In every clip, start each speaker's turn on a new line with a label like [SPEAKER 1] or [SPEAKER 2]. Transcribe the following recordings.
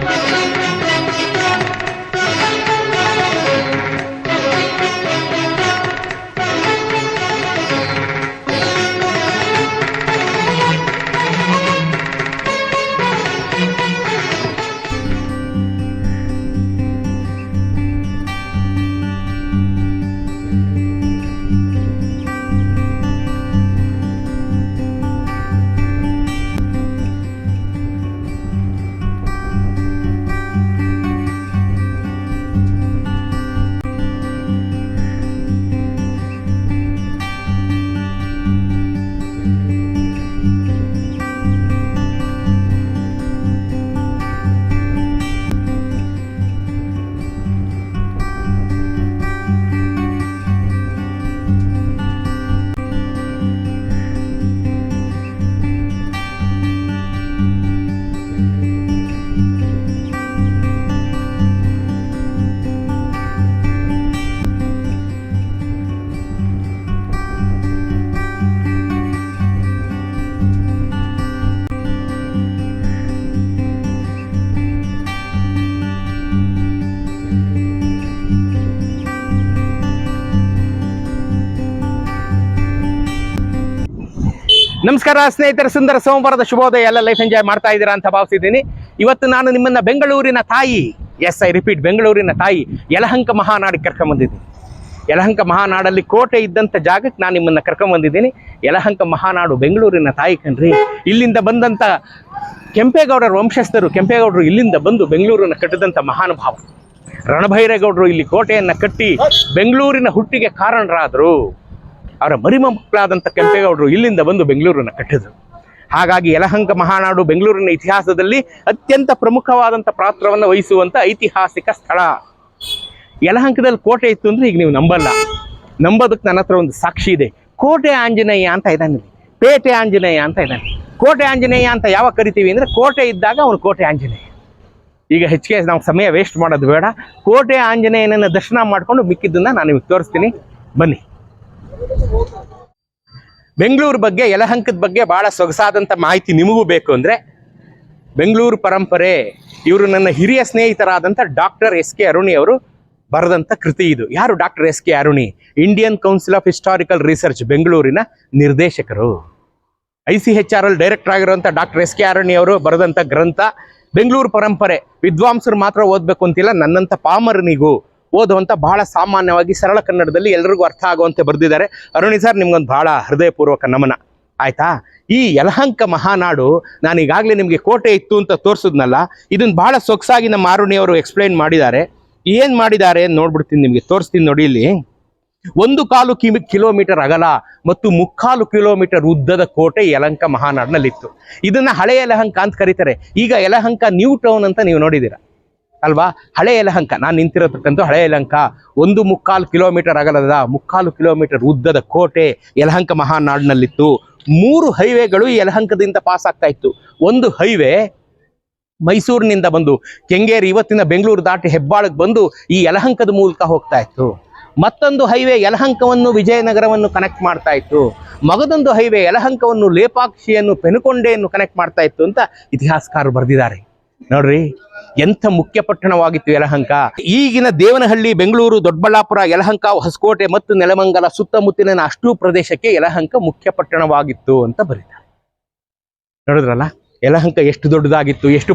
[SPEAKER 1] Thank you. ನಮಸ್ಕಾರ, ಸ್ನೇಹಿತರ, ಸುಂದರ ಸೋಮವಾರದ ಶುಭೋದಯ. ಎಲ್ಲ ಲೈಫ್ ಎಂಜಾಯ್ ಮಾಡ್ತಾ ಇದ್ದೀರಾ ಅಂತ ಭಾವಿಸಿದ್ದೀನಿ ಇವತ್ತು ನಾನು ನಿಮ್ಮನ್ನ ಬೆಂಗಳೂರಿನ ತಾಯಿ ಎಸ್ ಐ ರಿಪೀಟ್ ಬೆಂಗಳೂರಿನ ತಾಯಿ, ಯಲಹಂಕ ಮಹಾನಾಡಿಗೆ ಕರ್ಕೊಂಬಂದಿದ್ದೀನಿ ಯಲಹಂಕ ಮಹಾನಾಡಲ್ಲಿ ಕೋಟೆ ಇದ್ದಂಥ ಜಾಗಕ್ಕೆ ನಾನು ನಿಮ್ಮನ್ನ ಕರ್ಕೊಂಬಂದಿದ್ದೀನಿ ಯಲಹಂಕ ಮಹಾನಾಡು ಬೆಂಗಳೂರಿನ ತಾಯಿ ಕಣ್ರಿ. ಇಲ್ಲಿಂದ ಬಂದಂಥ ಕೆಂಪೇಗೌಡರ ವಂಶಸ್ಥರು, ಕೆಂಪೇಗೌಡರು ಇಲ್ಲಿಂದ ಬಂದು ಬೆಂಗಳೂರನ್ನ ಕಟ್ಟಿದಂಥ ಮಹಾನುಭಾವ ರಣಭೈರೇಗೌಡರು ಇಲ್ಲಿ ಕೋಟೆಯನ್ನು ಕಟ್ಟಿ ಬೆಂಗಳೂರಿನ ಹುಟ್ಟಿಗೆ ಕಾರಣರಾದರು. ಅವರ ಮರಿಮಕ್ಕಳಾದಂಥ ಕೆಂಪೇಗೌಡರು ಇಲ್ಲಿಂದ ಬಂದು ಬೆಂಗಳೂರನ್ನ ಕಟ್ಟಿದರು. ಹಾಗಾಗಿ ಯಲಹಂಕ ಮಹಾನಾಡು ಬೆಂಗಳೂರಿನ ಇತಿಹಾಸದಲ್ಲಿ ಅತ್ಯಂತ ಪ್ರಮುಖವಾದಂಥ ಪಾತ್ರವನ್ನು ವಹಿಸುವಂಥ ಐತಿಹಾಸಿಕ ಸ್ಥಳ. ಯಲಹಂಕದಲ್ಲಿ ಕೋಟೆ ಇತ್ತು ಅಂದ್ರೆ ಈಗ ನೀವು ನಂಬಲ್ಲ. ನಂಬೋದಕ್ಕೆ ನನ್ನ ಹತ್ರ ಒಂದು ಸಾಕ್ಷಿ ಇದೆ. ಕೋಟೆ ಆಂಜನೇಯ ಅಂತ ಇದ್ದಾನೆ ಪೇಟೆ ಆಂಜನೇಯ ಅಂತ ಇದ್ದಾನೆ ಕೋಟೆ ಆಂಜನೇಯ ಅಂತ ಯಾವಾಗ ಕರಿತೀವಿ ಅಂದ್ರೆ ಕೋಟೆ ಇದ್ದಾಗ ಅವನು ಕೋಟೆ ಆಂಜನೇಯ. ಈಗ ಹೆಚ್ಚಿಗೆ ನಾವು ಸಮಯ ವೇಸ್ಟ್ ಮಾಡೋದು ಬೇಡ. ಕೋಟೆ ಆಂಜನೇಯನನ್ನ ದರ್ಶನ ಮಾಡ್ಕೊಂಡು ಮಿಕ್ಕಿದ್ದನ್ನು ನಾನು ನಿಮಗೆ ತೋರಿಸ್ತೀನಿ. ಬನ್ನಿ. ಬೆಂಗಳೂರು ಬಗ್ಗೆ, ಯಲಹಂಕದ ಬಗ್ಗೆ ಬಹಳ ಸೊಗಸಾದಂಥ ಮಾಹಿತಿ ನಿಮಗೂ ಬೇಕು ಅಂದರೆ ಬೆಂಗಳೂರು ಪರಂಪರೆ, ಇವರು ನನ್ನ ಹಿರಿಯ ಸ್ನೇಹಿತರಾದಂಥ ಡಾಕ್ಟರ್ ಎಸ್ ಕೆ ಅರುಣಿ ಅವರು ಬರೆದಂಥ ಕೃತಿ ಇದು. ಯಾರು doctor S K Aruni? Indian council of historical research, ಬೆಂಗಳೂರಿನ ನಿರ್ದೇಶಕರು. I C H R L director ಆಗಿರುವಂಥ ಡಾಕ್ಟರ್ ಎಸ್ ಕೆ ಅರುಣಿ ಅವರು ಬರೆದಂಥ ಗ್ರಂಥ, ಬೆಂಗಳೂರು ಪರಂಪರೆ. ವಿದ್ವಾಂಸರು ಮಾತ್ರ ಓದಬೇಕು ಅಂತಿಲ್ಲ ನನ್ನಂಥ ಪಾಮರನಿಗೂ ಓದುವಂಥ ಬಹಳ ಸಾಮಾನ್ಯವಾಗಿ ಸರಳ ಕನ್ನಡದಲ್ಲಿ ಎಲ್ರಿಗೂ ಅರ್ಥ ಆಗುವಂತೆ ಬರೆದಿದ್ದಾರೆ. ಅರುಣಿ ಸರ್, ನಿಮ್ಗೊಂದು ಬಹಳ ಹೃದಯಪೂರ್ವಕ ನಮನ. ಆಯ್ತಾ? ಈ ಯಲಹಂಕ ಮಹಾನಾಡು ನಾನು ಈಗಾಗಲೇ ನಿಮಗೆ ಕೋಟೆ ಇತ್ತು ಅಂತ ತೋರಿಸಿದ್ನಲ್ಲ ಇದನ್ನ ಬಹಳ ಸೊಗಸಾಗಿ ನಮ್ಮ ಅರುಣಿಯವರು ಎಕ್ಸ್ಪ್ಲೈನ್ ಮಾಡಿದ್ದಾರೆ. ಏನ್ ಮಾಡಿದ್ದಾರೆ ನೋಡ್ಬಿಡ್ತೀನಿ ನಿಮಗೆ, ತೋರಿಸ್ತೀನಿ ನೋಡಿ ಇಲ್ಲಿ. ಒಂದು ಕಾಲು ಕಿಮಿ ಕಿಲೋಮೀಟರ್ ಅಗಲ ಮತ್ತು ಮುಕ್ಕಾಲು ಕಿಲೋಮೀಟರ್ ಉದ್ದದ ಕೋಟೆ ಯಲಹಂಕ ಮಹಾನಾಡಿನಲ್ಲಿತ್ತು. ಇದನ್ನ ಹಳೆಯ ಯಲಹಂಕ ಅಂತ ಕರೀತಾರೆ. ಈಗ ಯಲಹಂಕ ನ್ಯೂ ಟೌನ್ ಅಂತ ನೀವು ನೋಡಿದ್ದೀರಾ. ಅಲ್ವಾ? ಹಳೆ ಯಲಹಂಕ. ನಾನು ನಿಂತಿರತಕ್ಕಂಥ ಹಳೆ ಯಲಹಂಕ. ಒಂದು ಮುಕ್ಕಾಲು ಕಿಲೋಮೀಟರ್ ಅಗಲದ ಮುಕ್ಕಾಲು ಕಿಲೋಮೀಟರ್ ಉದ್ದದ ಕೋಟೆ ಯಲಹಂಕ ಮಹಾನಾಡಿನಲ್ಲಿತ್ತು. ಮೂರು ಹೈವೇಗಳು ಯಲಹಂಕದಿಂದ ಪಾಸ್ ಆಗ್ತಾ ಇತ್ತು. ಒಂದು ಹೈವೇ ಮೈಸೂರಿನಿಂದ ಬಂದು ಕೆಂಗೇರಿ ಇವತ್ತಿನ ಬೆಂಗಳೂರು ದಾಟಿ ಹೆಬ್ಬಾಳಕ್ಕೆ ಬಂದು ಈ ಯಲಹಂಕದ ಮೂಲಕ ಹೋಗ್ತಾ ಇತ್ತು. ಮತ್ತೊಂದು ಹೈವೇ ಯಲಹಂಕವನ್ನು ವಿಜಯನಗರವನ್ನು ಕನೆಕ್ಟ್ ಮಾಡ್ತಾ ಇತ್ತು. ಮಗದೊಂದು ಹೈವೇ ಯಲಹಂಕವನ್ನು ಲೇಪಾಕ್ಷಿಯನ್ನು ಪೆನುಕೊಂಡೆಯನ್ನು ಕನೆಕ್ಟ್ ಮಾಡ್ತಾ ಇತ್ತು ಅಂತ ಇತಿಹಾಸಕಾರರು ಬರೆದಿದ್ದಾರೆ. ನೋಡ್ರಿ ಎಂಥ ಮುಖ್ಯ ಪಟ್ಟಣವಾಗಿತ್ತು ಯಲಹಂಕ? ಈಗಿನ ದೇವನಹಳ್ಳಿ, ಬೆಂಗಳೂರು, ದೊಡ್ಡಬಳ್ಳಾಪುರ, ಯಲಹಂಕ, ಹೊಸಕೋಟೆ ಮತ್ತು ನೆಲಮಂಗಲ ಸುತ್ತಮುತ್ತಲಿನ ಅಷ್ಟೂ ಪ್ರದೇಶಕ್ಕೆ ಯಲಹಂಕ ಮುಖ್ಯ ಪಟ್ಟಣವಾಗಿತ್ತು ಅಂತ ಬರೀತಾರೆ. ನೋಡಿದ್ರಲ್ಲ? ಯಲಹಂಕ ಎಷ್ಟು ದೊಡ್ಡದಾಗಿತ್ತು, ಎಷ್ಟು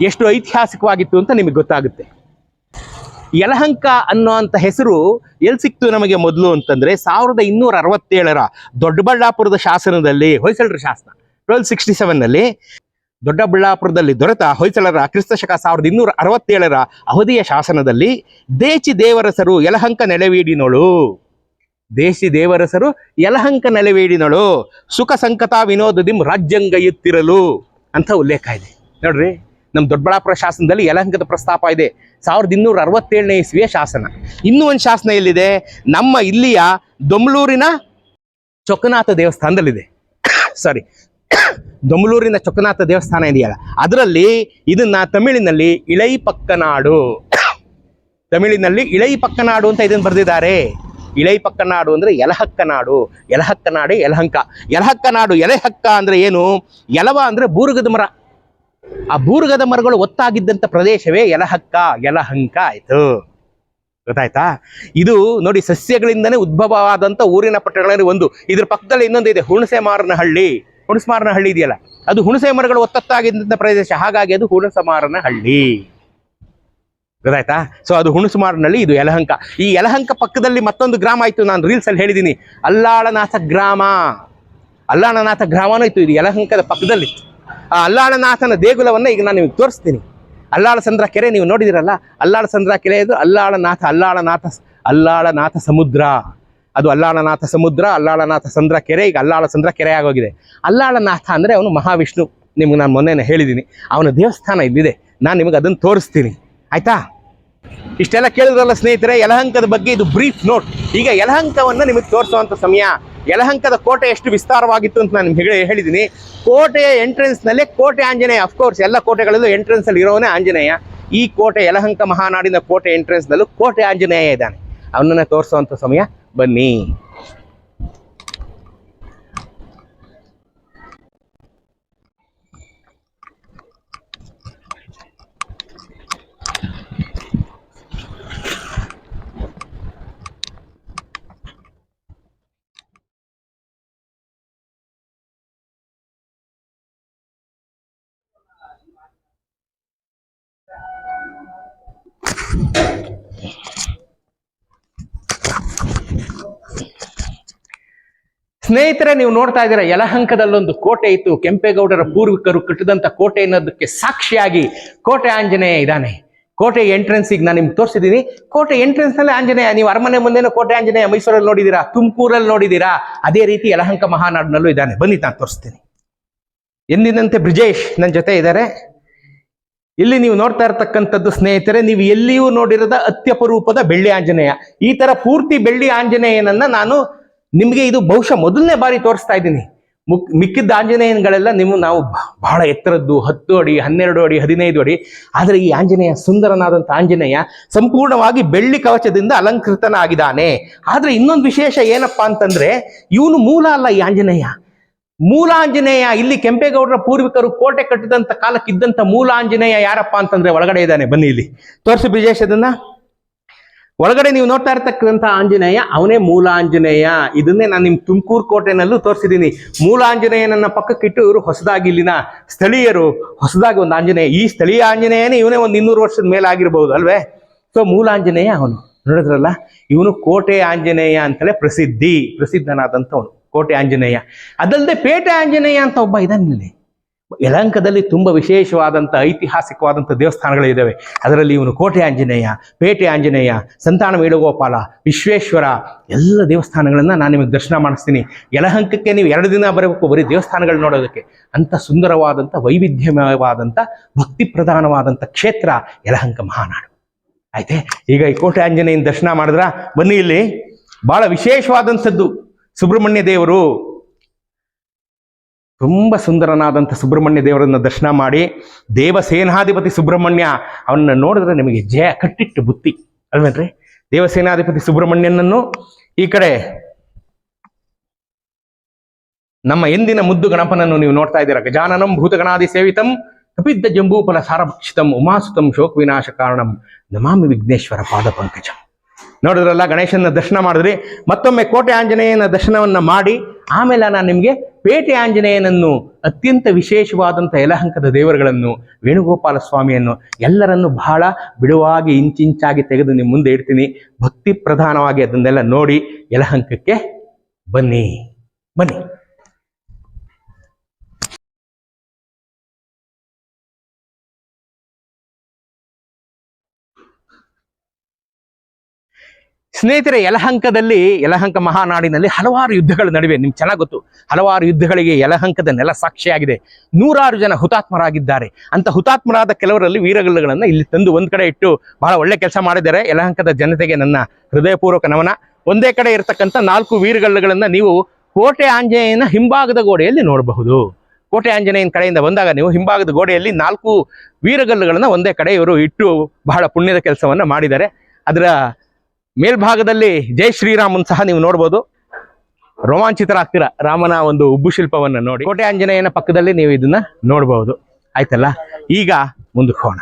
[SPEAKER 1] ಎಷ್ಟು ಐತಿಹಾಸಿಕವಾಗಿತ್ತು ಅಂತ ನಿಮಗೆ ಗೊತ್ತಾಗುತ್ತೆ. ಯಲಹಂಕ ಅನ್ನೋ ಅಂತ ಹೆಸರು ಎಲ್ಲಿ ಸಿಕ್ತು ನಮಗೆ ಮೊದಲು ಅಂತಂದ್ರೆ ಸಾವಿರದ ಇನ್ನೂರ ಅರವತ್ತೇಳರ ದೊಡ್ಡಬಳ್ಳಾಪುರದ ಶಾಸನದಲ್ಲಿ, ಹೊಯ್ಸಳರ ಶಾಸನ ಟ್ವೆಲ್ ಸಿಕ್ಸ್ಟಿ ಸೆವೆನ್ನಲ್ಲಿ ದೊಡ್ಡಬಳ್ಳಾಪುರದಲ್ಲಿ ದೊರೆತ ಹೊಯ್ಸಳರ ಕ್ರಿಸ್ತಶಕ ಸಾವಿರದ ಇನ್ನೂರ ಅರವತ್ತೇಳರ ಅವಧಿಯ ಶಾಸನದಲ್ಲಿ ದೇಚಿ ದೇವರಸರು ಯಲಹಂಕ ನೆಲೆವೀಡಿನೋಳು. ದೇಶಿ ದೇವರಸರು ಯಲಹಂಕ ನೆಲೆವೀಡಿನಳು. ಸುಖ ಸಂಕಟ ವಿನೋದದಿಂ ರಾಜ್ಯಂಗೈಯುತ್ತಿರಲು ಅಂತ ಉಲ್ಲೇಖ ಇದೆ. ನೋಡ್ರಿ ನಮ್ಮ ದೊಡ್ಡಬಳ್ಳಾಪುರ ಶಾಸನದಲ್ಲಿ ಯಲಹಂಕದ ಪ್ರಸ್ತಾಪ ಇದೆ. ಸಾವಿರದ ಇನ್ನೂರ ಅರವತ್ತೇಳನೇ ಇಸ್ವಿಯ ಶಾಸನ. ಇನ್ನೂ ಒಂದು ಶಾಸನ ಎಲ್ಲಿದೆ? ನಮ್ಮ ಇಲ್ಲಿಯ ದೊಮ್ಲೂರಿನ ಚೊಕ್ಕನಾಥ ದೇವಸ್ಥಾನದಲ್ಲಿದೆ. ಸಾರಿ ದೊಮ್ಲೂರಿನ ಚೊಕ್ಕನಾಥ ದೇವಸ್ಥಾನ ಇದೆಯಲ್ಲ, ಅದರಲ್ಲಿ ಇದನ್ನ ತಮಿಳಿನಲ್ಲಿ ಇಳೈ ಪಕ್ಕನಾಡು ತಮಿಳಿನಲ್ಲಿ ಇಳೈ ಪಕ್ಕನಾಡು ಅಂತ ಇದನ್ನು ಬರೆದಿದ್ದಾರೆ. ಇಳೈ ಪಕ್ಕನಾಡು ಅಂದ್ರೆ ಎಲಹಕ್ಕನಾಡು ಯಲಹಂಕ. ಯಲಹಕ್ಕ ನಾಡು ಎಲೆಹಕ್ಕ ಅಂದ್ರೆ ಏನು? ಯಲವ ಅಂದ್ರೆ ಬೂರುಗದ ಮರ. ಆ ಬೂರುಗದ ಮರಗಳು ಒತ್ತಾಗಿದ್ದಂಥ ಪ್ರದೇಶವೇ ಯಲಹಕ್ಕ, ಯಲಹಂಕ ಆಯ್ತು. ಗೊತ್ತಾಯ್ತಾ? ಇದು ನೋಡಿ ಸಸ್ಯಗಳಿಂದನೇ ಉದ್ಭವವಾದಂಥ ಊರಿನ ಪಟ್ಟಣಗಳಲ್ಲಿ ಒಂದು. ಇದ್ರ ಪಕ್ಕದಲ್ಲಿ ಇನ್ನೊಂದು ಇದೆ ಹುಣಸೆ ಮಾರನಹಳ್ಳಿ ಹುಣಸೆ ಹಳ್ಳಿ ಇದೆಯಲ್ಲ? ಅದು ಹುಣಸೆ ಮರಗಳು ಒತ್ತತ್ತಾಗಿದ್ದಂಥ ಪ್ರದೇಶ. ಹಾಗಾಗಿ ಅದು ಹುಣಸಮಾರನ ಹಳ್ಳಿ ಗೊತ್ತಾಯ್ತಾ? ಸೊ ಅದು ಹುಣಸಮಾರನಲ್ಲಿ ಇದು ಯಲಹಂಕ. ಈ ಯಲಹಂಕ ಪಕ್ಕದಲ್ಲಿ ಮತ್ತೊಂದು ಗ್ರಾಮ ಆಯಿತು. ನಾನು ರೀಲ್ಸ್ ಅಲ್ಲಿ ಹೇಳಿದ್ದೀನಿ ಅಲ್ಲಾಳನಾಥ ಗ್ರಾಮ. ಅಲ್ಲಾಳನಾಥ ಗ್ರಾಮನೂ ಇತ್ತು. ಇದು ಯಲಹಂಕದ ಪಕ್ಕದಲ್ಲಿ. ಆ ಅಲ್ಲಾಳನಾಥನ ದೇಗುಲವನ್ನ ಈಗ ನಾನು ನಿಮಗೆ ತೋರಿಸ್ತೀನಿ. ಅಲ್ಲಾಳ ಸಂದ್ರ ಕೆರೆ, ನೀವು ನೋಡಿದಿರಲ್ಲ? ಅಲ್ಲಾಳ ಸಂದ್ರ ಕೆರೆ ಇದು ಅಲ್ಲಾಳನಾಥ ಅಲ್ಲಾಳನಾಥ ಅಲ್ಲಾಳನಾಥ ಸಮುದ್ರ. ಅದು ಅಲ್ಲಾಳನಾಥ ಸಮುದ್ರ, ಅಲ್ಲಾಳನಾಥ ಸಂದ್ರ ಕೆರೆ, ಈಗ ಅಲ್ಲಾಳ ಸಂದ್ರ ಕೆರೆ ಆಗೋಗಿದೆ. ಅಲ್ಲಾಳನಾಥ ಅಂದರೆ ಅವನು ಮಹಾವಿಷ್ಣು. ನಿಮ್ಗೆ ನಾನು ಮೊನ್ನೆ ಹೇಳಿದ್ದೀನಿ ಅವನ ದೇವಸ್ಥಾನ ಇಲ್ಲಿದೆ. ನಾನು ನಿಮಗೆ ಅದನ್ನು ತೋರಿಸ್ತೀನಿ. ಆಯಿತಾ? ಇಷ್ಟೆಲ್ಲ ಕೇಳಿದ್ರಲ್ಲ ಸ್ನೇಹಿತರೆ, ಯಲಹಂಕದ ಬಗ್ಗೆ ಇದು ಬ್ರೀಫ್ ನೋಟ್ ಈಗ ಯಲಹಂಕವನ್ನು ನಿಮಗೆ ತೋರಿಸುವಂಥ ಸಮಯ. ಯಲಹಂಕದ ಕೋಟೆ ಎಷ್ಟು ವಿಸ್ತಾರವಾಗಿತ್ತು ಅಂತ ನಾನು ನಿಮ್ಗೆ ಹೇಳಿ- ಹೇಳಿದ್ದೀನಿ ಕೋಟೆಯ ಎಂಟ್ರೆನ್ಸ್ನಲ್ಲೇ ಕೋಟೆ ಆಂಜನೇಯ. ಅಫ್ಕೋರ್ಸ್ ಎಲ್ಲ ಕೋಟೆಗಳಲ್ಲೂ ಎಂಟ್ರೆನ್ಸಲ್ಲಿ ಇರೋವನೇ ಆಂಜನೇಯ. ಈ ಕೋಟೆ ಯಲಹಂಕ ಮಹಾನಾಡಿನ ಕೋಟೆ ಎಂಟ್ರೆನ್ಸ್ನಲ್ಲೂ ಕೋಟೆ ಆಂಜನೇಯ ಇದ್ದಾನೆ. ಅವನನ್ನು ತೋರಿಸುವಂಥ ಸಮಯ. ಬನ್ನಿ ಸ್ನೇಹಿತರೆ, ನೀವು ನೋಡ್ತಾ ಇದ್ದೀರಾ, ಯಲಹಂಕದಲ್ಲೊಂದು ಕೋಟೆ ಇತ್ತು. ಕೆಂಪೇಗೌಡರ ಪೂರ್ವಿಕರು ಕಟ್ಟಿದಂತ ಕೋಟೆ ಅನ್ನೋದಕ್ಕೆ ಸಾಕ್ಷಿಯಾಗಿ ಕೋಟೆ ಆಂಜನೇಯ ಇದ್ದಾನೆ. ಕೋಟೆ ಎಂಟ್ರೆನ್ಸ್ ಈಗ ನಾನು ನಿಮ್ಗೆ ತೋರಿಸಿದ್ದೀನಿ. ಕೋಟೆ ಎಂಟ್ರೆನ್ಸ್ನಲ್ಲಿ ಆಂಜನೇಯ, ನೀವು ಅರಮನೆ ಮುಂದೆನೂ ಕೋಟೆ ಆಂಜನೇಯ ಮೈಸೂರಲ್ಲಿ ನೋಡಿದ್ದೀರಾ, ತುಮಕೂರಲ್ಲಿ ನೋಡಿದ್ದೀರಾ? ಅದೇ ರೀತಿ ಯಲಹಂಕ ಮಹಾನಾಡಿನಲ್ಲೂ ಇದ್ದಾನೆ. ಬನ್ನಿ, ನಾನು ತೋರಿಸ್ತೀನಿ. ಎಂದಿನಂತೆ ಬ್ರಿಜೇಶ್ ನನ್ನ ಜೊತೆ ಇದ್ದಾರೆ. ಇಲ್ಲಿ ನೀವು ನೋಡ್ತಾ ಇರತಕ್ಕಂಥದ್ದು ಸ್ನೇಹಿತರೆ, ನೀವು ಎಲ್ಲಿಯೂ ನೋಡಿರದ ಅತ್ಯಪರೂಪದ ಬೆಳ್ಳಿ ಆಂಜನೇಯ. ಈ ತರ ಪೂರ್ತಿ ಬೆಳ್ಳಿ ಆಂಜನೇಯನನ್ನ ನಾನು ನಿಮಗೆ ಇದು ಬಹುಶಃ ಮೊದಲನೇ ಬಾರಿ ತೋರಿಸ್ತಾ ಇದ್ದೀನಿ. ಮುಕ್ ಮಿಕ್ಕಿದ್ದ ಆಂಜನೇಯನ್ಗಳೆಲ್ಲ ನಿಮ್ಮ ನಾವು ಬಹಳ ಎತ್ತರದ್ದು ಹತ್ತು ಅಡಿ, ಹನ್ನೆರಡು ಅಡಿ, ಹದಿನೈದು ಅಡಿ. ಆದರೆ ಈ ಆಂಜನೇಯ ಸುಂದರನಾದಂಥ ಆಂಜನೇಯ ಸಂಪೂರ್ಣವಾಗಿ ಬೆಳ್ಳಿ ಕವಚದಿಂದ ಅಲಂಕೃತನಾಗಿದ್ದಾನೆ ಆದರೆ ಇನ್ನೊಂದು ವಿಶೇಷ ಏನಪ್ಪಾ ಅಂತಂದ್ರೆ ಇವನು ಮೂಲ ಅಲ್ಲ ಈ ಆಂಜನೇಯ. ಮೂಲ ಆಂಜನೇಯ ಇಲ್ಲಿ ಕೆಂಪೇಗೌಡರ ಪೂರ್ವಿಕರು ಕೋಟೆ ಕಟ್ಟಿದಂಥ ಕಾಲಕ್ಕಿದ್ದಂಥ ಮೂಲ ಆಂಜನೇಯ ಯಾರಪ್ಪ ಅಂತಂದ್ರೆ ಒಳಗಡೆ ಇದ್ದಾನೆ. ಬನ್ನಿ ಇಲ್ಲಿ. ತೋರಿಸಿ ಬ್ರಿಜೇಶ್ ಒಳಗಡೆ ನೀವು ನೋಡ್ತಾ ಇರ್ತಕ್ಕಂಥ ಆಂಜನೇಯ, ಅವನೇ ಮೂಲ ಆಂಜನೇಯ ಇದನ್ನೇ ನಾನು ನಿಮ್ ತುಮಕೂರು ಕೋಟೆನಲ್ಲೂ ತೋರಿಸಿದ್ದೀನಿ ಮೂಲ ಆಂಜನೇಯನನ್ನ ಪಕ್ಕಕ್ಕಿಟ್ಟು ಇವರು ಹೊಸದಾಗಿ ಇಲ್ಲಿನ ಸ್ಥಳೀಯರು ಹೊಸದಾಗಿ ಒಂದು ಆಂಜನೇಯ, ಈ ಸ್ಥಳೀಯ ಆಂಜನೇಯನೇ ಇವನೇ ಒಂದು ಇನ್ನೂರು ವರ್ಷದ ಮೇಲೆ ಆಗಿರ್ಬಹುದು ಅಲ್ವೇ? ಸೊ ಮೂಲ ಆಂಜನೇಯ ಅವನು. ನೋಡಿದ್ರಲ್ಲ? ಇವನು ಕೋಟೆ ಆಂಜನೇಯ ಅಂತಲೇ ಪ್ರಸಿದ್ಧಿ, ಪ್ರಸಿದ್ಧನಾದಂಥವನು. ಕೋಟೆ ಆಂಜನೇಯ. ಅದಲ್ಲದೆ ಪೇಟೆ ಆಂಜನೇಯ ಅಂತ ಒಬ್ಬ ಇದ್ದಾನೆ ಯಲಹಂಕದಲ್ಲಿ ತುಂಬ ವಿಶೇಷವಾದಂಥ ಐತಿಹಾಸಿಕವಾದಂಥ ದೇವಸ್ಥಾನಗಳಿದ್ದಾವೆ ಅದರಲ್ಲಿ ಇವನು ಕೋಟೆ ಆಂಜನೇಯ, ಪೇಟೆ ಆಂಜನೇಯ, ಸಂತಾನ ವೇಣುಗೋಪಾಲ ವಿಶ್ವೇಶ್ವರ ಎಲ್ಲ ದೇವಸ್ಥಾನಗಳನ್ನು ನಾನು ನಿಮಗೆ ದರ್ಶನ ಮಾಡಿಸ್ತೀನಿ. ಯಲಹಂಕಕ್ಕೆ ನೀವು ಎರಡು ದಿನ ಬರಬೇಕು ಬರೀ ದೇವಸ್ಥಾನಗಳು ನೋಡೋದಕ್ಕೆ. ಅಂಥ ಸುಂದರವಾದಂಥ ವೈವಿಧ್ಯಮಯವಾದಂಥ ಭಕ್ತಿ ಪ್ರಧಾನವಾದಂಥ ಕ್ಷೇತ್ರ ಯಲಹಂಕ ಮಹಾನಾಡು. ಆಯ್ತೆ? ಈಗ ಈ ಕೋಟೆ ಆಂಜನೇಯನ ದರ್ಶನ ಮಾಡಿದ್ರ? ಬನ್ನಿ ಇಲ್ಲಿ. ಬಹಳ ವಿಶೇಷವಾದಂಥದ್ದು. ಸುಬ್ರಹ್ಮಣ್ಯ ದೇವರು ತುಂಬ ಸುಂದರನಾದಂಥ ಸುಬ್ರಹ್ಮಣ್ಯ ದೇವರನ್ನು ದರ್ಶನ ಮಾಡಿ ದೇವಸೇನಾಧಿಪತಿ ಸುಬ್ರಹ್ಮಣ್ಯ ಅವನ್ನ ನೋಡಿದ್ರೆ ನಿಮಗೆ ಜಯ ಕಟ್ಟಿಟ್ಟು ಬುತ್ತಿ. ಅಲ್ವೇನ್ರಿ? ದೇವಸೇನಾಧಿಪತಿ ಸುಬ್ರಹ್ಮಣ್ಯನನ್ನು ಈ ಕಡೆ ನಮ್ಮ ಎಂದಿನ ಮುದ್ದು ಗಣಪನನ್ನು ನೀವು ನೋಡ್ತಾ ಇದ್ದೀರಾ? ಗಜಾನನಂ ಭೂತಗಣಾದಿ ಸೇವಿತಂ ಕಪಿದ್ದ ಜಂಬೂಫಲ ಸಾರಭಕ್ಷಿತಂ ಉಮಾಸುತಂ ಶೋಕ ವಿನಾಶ ಕಾರಣಂ ನಮಾಮಿ ವಿಘ್ನೇಶ್ವರ ಪಾದ ಪಂಕಜ. ನೋಡಿದ್ರಲ್ಲ ಗಣೇಶನ ದರ್ಶನ ಮಾಡಿದ್ರಿ. ಮತ್ತೊಮ್ಮೆ ಕೋಟೆ ಆಂಜನೇಯನ ದರ್ಶನವನ್ನ ಮಾಡಿ ಆಮೇಲೆ ನಾನು ನಿಮಗೆ ಪೇಟೆ ಆಂಜನೇಯನನ್ನು ಅತ್ಯಂತ ವಿಶೇಷವಾದಂಥ ಯಲಹಂಕದ ದೇವರುಗಳನ್ನು ವೇಣುಗೋಪಾಲ ಸ್ವಾಮಿಯನ್ನು ಎಲ್ಲರನ್ನು ಬಹಳ ಬಿಡುವಾಗಿ ಇಂಚಿಂಚಾಗಿ ತೆಗೆದು ನಿಮ್ಮ ಮುಂದೆ ಇಡ್ತೀನಿ. ಭಕ್ತಿ ಪ್ರಧಾನವಾಗಿ ಅದನ್ನೆಲ್ಲ ನೋಡಿ ಯಲಹಂಕಕ್ಕೆ ಬನ್ನಿ. ಬನ್ನಿ. ಸ್ನೇಹಿತರೆ, ಯಲಹಂಕದಲ್ಲಿ, ಯಲಹಂಕ ಮಹಾನಾಡಿನಲ್ಲಿ ಹಲವಾರು ಯುದ್ಧಗಳು ನಡುವೆ, ನಿಮ್ಗೆ ಚೆನ್ನಾಗಿ ಗೊತ್ತು, ಹಲವಾರು ಯುದ್ಧಗಳಿಗೆ ಯಲಹಂಕದ ನೆಲ ಸಾಕ್ಷಿಯಾಗಿದೆ. ನೂರಾರು ಜನ ಹುತಾತ್ಮರಾಗಿದ್ದಾರೆ. ಅಂತ ಹುತಾತ್ಮರಾದ ಕೆಲವರಲ್ಲಿ ವೀರಗಲ್ಲುಗಳನ್ನು ಇಲ್ಲಿ ತಂದು ಒಂದು ಕಡೆ ಇಟ್ಟು ಬಹಳ ಒಳ್ಳೆ ಕೆಲಸ ಮಾಡಿದ್ದಾರೆ. ಯಲಹಂಕದ ಜನತೆಗೆ ನನ್ನ ಹೃದಯಪೂರ್ವಕ ನಮನ. ಒಂದೇ ಕಡೆ ಇರತಕ್ಕಂಥ ನಾಲ್ಕು ವೀರಗಲ್ಲುಗಳನ್ನು ನೀವು ಕೋಟೆ ಆಂಜನೇಯನ ಹಿಂಭಾಗದ ಗೋಡೆಯಲ್ಲಿ ನೋಡಬಹುದು. ಕೋಟೆ ಆಂಜನೇಯನ ಕಡೆಯಿಂದ ಬಂದಾಗ ನೀವು ಹಿಂಭಾಗದ ಗೋಡೆಯಲ್ಲಿ ನಾಲ್ಕು ವೀರಗಲ್ಲುಗಳನ್ನು ಒಂದೇ ಕಡೆ ಇವರು ಇಟ್ಟು ಬಹಳ ಪುಣ್ಯದ ಕೆಲಸವನ್ನ ಮಾಡಿದ್ದಾರೆ. ಅದರ ಮೇಲ್ಭಾಗದಲ್ಲಿ ಜೈ ಶ್ರೀರಾಮನ್ ಸಹ ನೀವು ನೋಡ್ಬೋದು. ರೋಮಾಂಚಿತರಾಗ್ತೀರಾ? ರಾಮನ ಒಂದು ಉಬ್ಬು ಶಿಲ್ಪವನ್ನು ನೋಡಿ. ಕೋಟೆ ಆಂಜನೇಯನ ಪಕ್ಕದಲ್ಲಿ ನೀವು ಇದನ್ನ ನೋಡಬಹುದು ಆಯ್ತಲ್ಲ? ಈಗ ಮುಂದಕ್ಕೆ ಹೋಗೋಣ